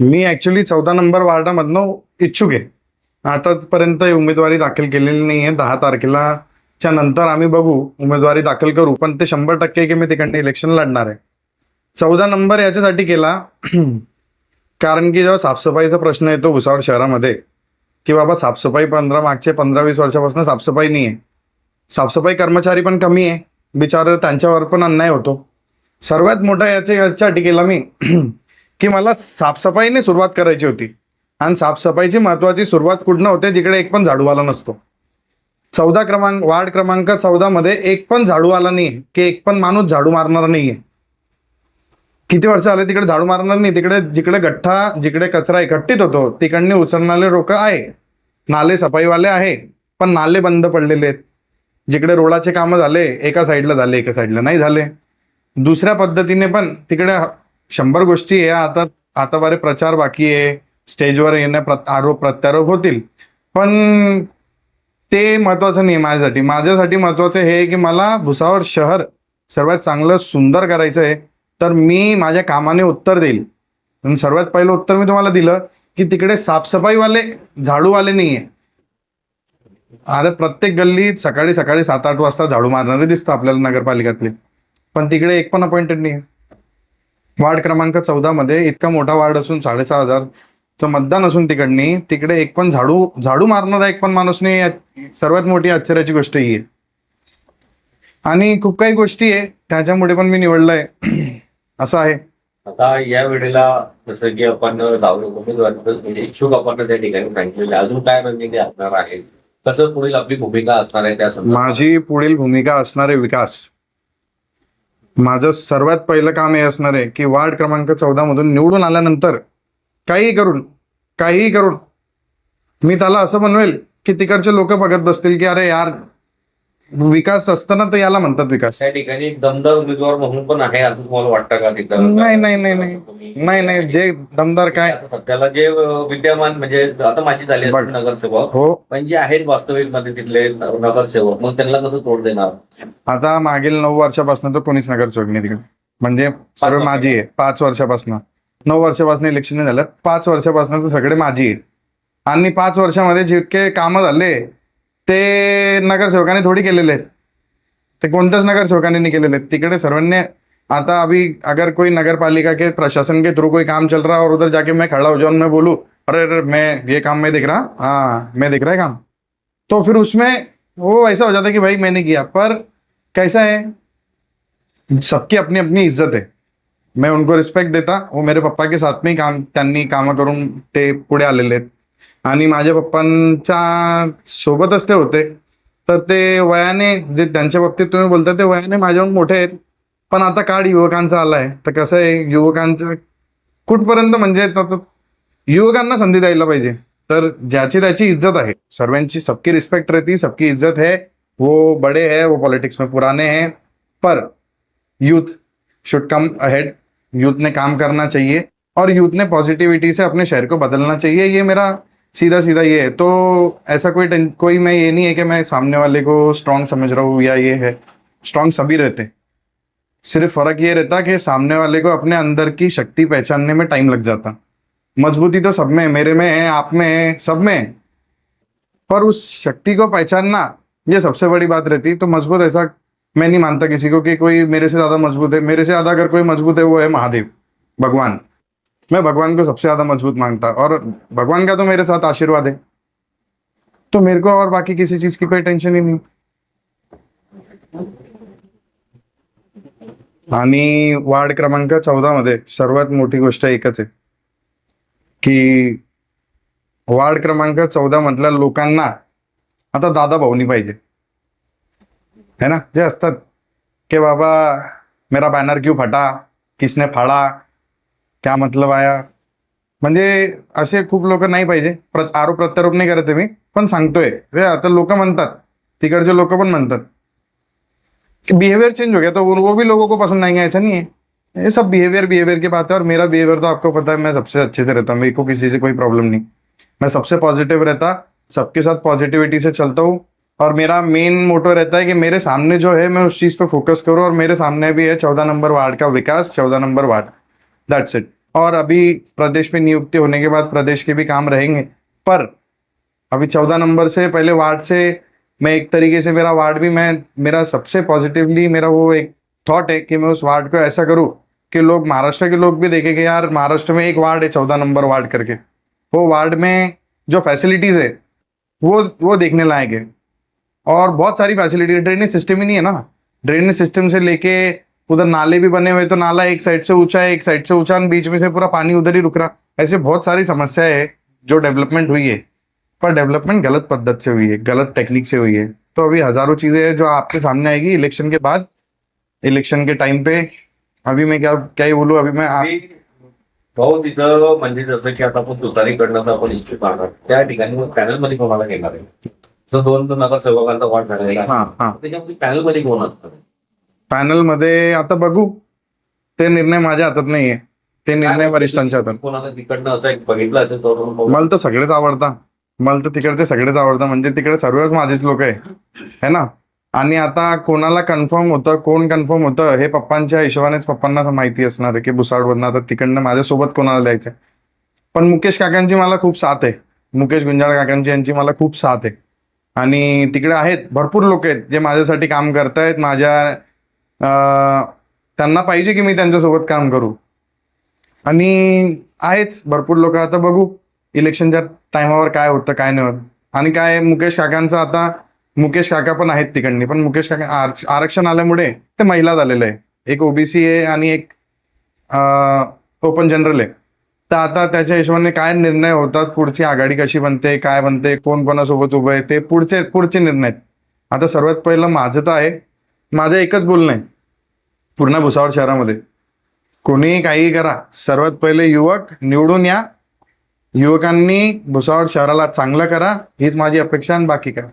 मी actually चौदा number वार्डामधनं इच्छुक आहे. आतापर्यंत उमेदवारी दाखल केलेली नाही आहे दहा तारखेला च्या नंतर आम्ही बघू उमेदवारी दाखल करू. पण ते शंभर टक्के की मी तिकडनं इलेक्शन लढणार आहे. चौदा नंबर याच्यासाठी केला. कारण की जेव्हा साफसफाईचा प्रश्न येतो भुसावळ शहरामध्ये की बाबा साफसफाई पंधरा मागचे पंधरा वीस वर्षापासून साफसफाई नाही आहे साफसफाई कर्मचारी पण कमी आहे. बिचार त्यांच्यावर पण अन्याय होतो. सर्वात मोठा याच्या याच्यासाठी केला मी. की मला साफसफाईने सुरुवात करायची होती. आणि साफसफाईची महत्वाची सुरुवात कुठनं होते? जिकडे एक पण झाडूवाला नसतो. चौदा क्रमांक वार्ड क्रमांक चौदामध्ये एक पण झाडू आला नाही की एक पण माणूस झाडू मारणार नाही आहे किती वर्ष आले तिकडे झाडू मारणार नाही? तिकडे जिकडे गठ्ठा जिकडे कचरा एकट्टीत होतो तिकडने उचलणारे लोक आहे. नाले सफाईवाले आहे पण नाले बंद पडलेले आहेत. जिकडे रोडाचे कामं झाले एका साईडला झाले एका साईडला नाही झाले. दुसऱ्या पद्धतीने पण तिकडे शंभर गोष्टी आहे. आता आता बरे प्रचार बाकी आहे. स्टेजवर येणं प्रत आरोप प्रत्यारोप होतील. पण ते महत्वाचं नाही आहे माझ्यासाठी. माझ्यासाठी महत्वाचं हे आहे की मला भुसावळ शहर सर्वात चांगलं सुंदर करायचं आहे. तर मी माझ्या कामाने उत्तर देईल. पण सर्वात पहिलं उत्तर मी तुम्हाला दिलं की तिकडे साफसफाईवाले झाडूवाले नाही आहे आता प्रत्येक गल्लीत सकाळी सकाळी सात आठ वाजता झाडू मारणारे दिसतं आपल्याला नगरपालिकातले. पण तिकडे एक पण अपॉइंटेड नाही आहे वार्ड क्रमांक चौदा मध्ये इतका मोठा वार्ड असून साडेसहा हजारचं मतदान असून तिकडनी तिकडे एक पण झाडू झाडू मारणारा एक पण माणूस नाही यात सर्वात मोठी आश्चर्याची गोष्ट ही आहे. आणि खूप काही गोष्टी आहे त्याच्यामुळे पण मी निवडलंय. असं आहे. आता या वेळेला जसं की आपण म्हणजे इच्छुक आपण त्या ठिकाणी सांगितलेले अजून काय रणनीती असणार आहे? कसं पुढील आपली भूमिका असणार आहे त्या माझी पुढील भूमिका असणार आहे विकास. माझं सर्वात पहिलं काम हे असणार आहे की वार्ड क्रमांक चौदामधून निवडून आल्यानंतर काहीही करून काहीही करून मी त्याला असं बनवेल की तिकडचे लोक बघत बसतील की अरे यार विकास असताना तर याला म्हणतात विकास. त्या ठिकाणी एक दमदार उमेदवार म्हणून पण आहे असं तुम्हाला वाटतं का तिथं? नाही, नाही, नाही, नाही. नाही नाही जे दमदार काय आता सध्याला जे अं, विद्यमान म्हणजे आता माझी झाली बघ. नगरसेवक. हो. पण जे आहेत वास्तविकमध्ये तिथले नगरसेवक मग त्यांना कसं तोड देणार? आता मागील नऊ वर्षापासून तर कोणीच नगर चौक नाही तिकडे. म्हणजे सर्व वर्ष. माझी आहे पाच वर्षापासून. नऊ वर्षापासून इलेक्शन नाही झालं पाच वर्षापासून तर सगळे माझी आहेत. आणि पाच वर्षामध्ये जितके कामं झाले ते नगरसेवकांनी थोडी केलेले आहेत. ते कोणत्याच नगरसेवकांनी नाही केलेले आहेत. तिकडे सर्वांनी आता अभी, अगर कोई नगर पालिका के प्रशासन के थ्रू कोई काम चल रहा है और उधर जाके मैं खड़ा हो जाऊँ मैं बोलूँ, अरे अरे, मैं ये काम मैं दिख रहा हाँ। मैं दिख रहा है काम। तो फिर उसमें वो ऐसा हो जाता है कि भाई मैंने किया, पर कैसा है? सबकी अपनी अपनी इज़्ज़त है। मैं उनको रिस्पेक्ट देता, वो मेरे पप्पा के साथ में ही काम त्यांनी कामं करून ते पुढे आलेले आहेत आणि माझ्या पप्पांच्या सोबतच ते होते. तर ते वयाने जे त्यांच्या बाबतीत तुम्ही बोलता ते वयाने माझ्याहून मोठे आहेत. पण आता काळ युवकांचा आला आहे तर कसं आहे युवकांचं कुठपर्यंत म्हणजे युवकांना संधी द्यायला पाहिजे. तर ज्याची त्याची इज्जत आहे. सर्वांची सबकी रिस्पेक्ट रहती सबकी इज्जत है. वो बड़े है वो पॉलिटिक्स में पुराने हैं. पर youth should come ahead youth ने काम करना चाहिए. और यूथ ने पॉजिटिविटी से अपने शहर को बदलना चाहिए. ये मेरा सीधा सीधा ये है। तो ऐसा कोई कोई मैं ये नहीं है कि मैं सामने वाले को स्ट्रांग समझ रहा हूँ या ये है। स्ट्रांग सभी रहते सिर्फ़ फ़र्क ये रहता कि सामने वाले को अपने अंदर की शक्ति पहचानने में टाइम लग जाता। मजबूती तो सब में मेरे में है, आप में है, सब में है। पर उस शक्ति को पहचानना, ये सबसे बड़ी बात रहती तो मज़बूत ऐसा मैं नहीं मानता किसी को कि कोई मेरे से ज़्यादा मज़बूत है। मेरे से ज़्यादा अगर कोई मज़बूत है, वो है महादेव, भगवान। मैं भगवान को सबसे ज्यादा मजबूत मांगता और भगवान का तो मेरे साथ आशीर्वाद है। तो मेरे को और बाकी किसी चीज की कोई टेंशन ही नहीं। आणि वार्ड क्रमांक चौदा मध्ये सर्वात मोठी गोष्ट एकच आहे की वार्ड क्रमांक चौदा मधल्या लोकांना आता दादा भाऊनी पाहिजे. है ना? जे असतात की बाबा मेरा बॅनर क्यू फटा? किसने फाडा? क्या मतलब आया? म्हणजे असे खूप लोक नाही पाहिजे. आरोप प्रत्यारोप नाही करत मी पण सांगतोय. हे आता लोक म्हणतात. तिकडचे लोक पण म्हणतात. बिहेवियर चेंज हो गया. तो वो वो भी लोगों को पसंद आएँगे, ऐसा नहीं है. ये सब बिहेवियर बिहेवियर की बात है और मेरा बिहेवियर तो आपको पता है, मैं सबसे अच्छे से रहता हूँ. मेरे को किसी से कोई प्रॉब्लम नहीं. मैं सबसे पॉजिटिव रहता, सबके साथ पॉजिटिविटी से चलता हूँ और मेरा मेन मोटो रहता है कि मेरे सामने जो है, मैं उस चीज़ पे फोकस करूँ और मेरे सामने भी है चौदह नंबर वार्ड का विकास, चौदह नंबर वार्ड दैट्स इट और अभी प्रदेश में नियुक्ति होने के बाद प्रदेश के भी काम रहेंगे। पर अभी चौदह नंबर से, पहले वार्ड से मैं एक तरीके से मेरा वार्ड भी मैं, मेरा सबसे पॉजिटिवली मेरा वो एक थॉट है कि मैं उस वार्ड को ऐसा करूँ कि लोग महाराष्ट्र के लोग भी देखें कि यार महाराष्ट्र में एक वार्ड है चौदह नंबर वार्ड करके। वो वार्ड में जो फैसिलिटीज़ है, वो वो देखने लायक है। और बहुत सारी फैसिलिटी ड्रेनेज सिस्टम ही नहीं है ना। ड्रेनेज सिस्टम से लेके उधर नाले भी बने हुए तो नाला एक साइड से ऊँचा है एक साइड से ऊँचा बीच में से पूरा पानी उधर ही रुक रहा। ऐसे बहुत सारी समस्या है जो डेवलपमेंट हुई है। पर डेवलपमेंट गलत पद्धत से हुई है गलत टेक्निक से हुई है। तो अभी हज़ारों चीज़ें हैं जो आपके सामने आएगी इलेक्शन के बाद। इलेक्शन के टाइम पे अभी मैं क्या क्या ही बोलूँ अभी मैं आप- भाऊ तिथं म्हणजे जसं की आता आपण तुतारीकडनं आपण इच्छुक आहात त्या ठिकाणी पॅनल मध्ये कोणाला घेणार आहे दोन नगरसेवकांचा झालेला हा त्याच्यामध्ये पॅनल मध्ये कोण असणार आहे? पॅनलमध्ये आता बघू. ते निर्णय माझ्या हातात नाहीये. ते निर्णय वरिष्ठांच्या हातात. कोणाला तिकडनं असं एक बघितलं असेल आपण. मला तर सगळेच आवडता. मला तर तिकडचे सगळेच आवडतं. म्हणजे तिकडे सर्वच माझेच लोक आहे. है ना? आणि आता कोणाला कन्फर्म होतं कोण कन्फर्म होतं हे पप्पांच्या हिशोबानेच पप्पांना माहिती असणार आहे की भुसावळमधनं आता तिकडनं माझ्यासोबत कोणाला द्यायचं पण मुकेश काकांची मला खूप साथ आहे. मुकेश गुंजाळ काकांची यांची मला खूप साथ आहे. आणि तिकडे आहेत भरपूर लोक आहेत जे माझ्यासाठी काम करतायत माझ्या त्यांना पाहिजे की मी त्यांच्यासोबत काम करू. आणि आहेच भरपूर लोक आता बघू इलेक्शनच्या टायमावर काय होतं काय नाही होत. आणि काय मुकेश काकांचं आता मुकेश काका पण आहेत तिकडनी पण मुकेश काका आरक्षण आल्यामुळे ते महिला झालेलं आहे. एक ओबीसी आहे आणि एक ओपन जनरल आहे. तर आता त्याच्या हिशोबाने काय निर्णय होतात पुढची आघाडी कशी बनते काय बनते कोण कोणासोबत उभं आहे ते पुढचे पुढचे निर्णय आहेत. आता सर्वात पहिलं माझं तर आहे. माझं एकच बोलणं आहे. पूर्ण भुसावळ शहरामध्ये. कोणीही काही करा. सर्वात पहिले युवक निवडून या. युवकांनी भुसावळ शहराला चांगलं करा. हीच माझी अपेक्षा आणि बाकी काय.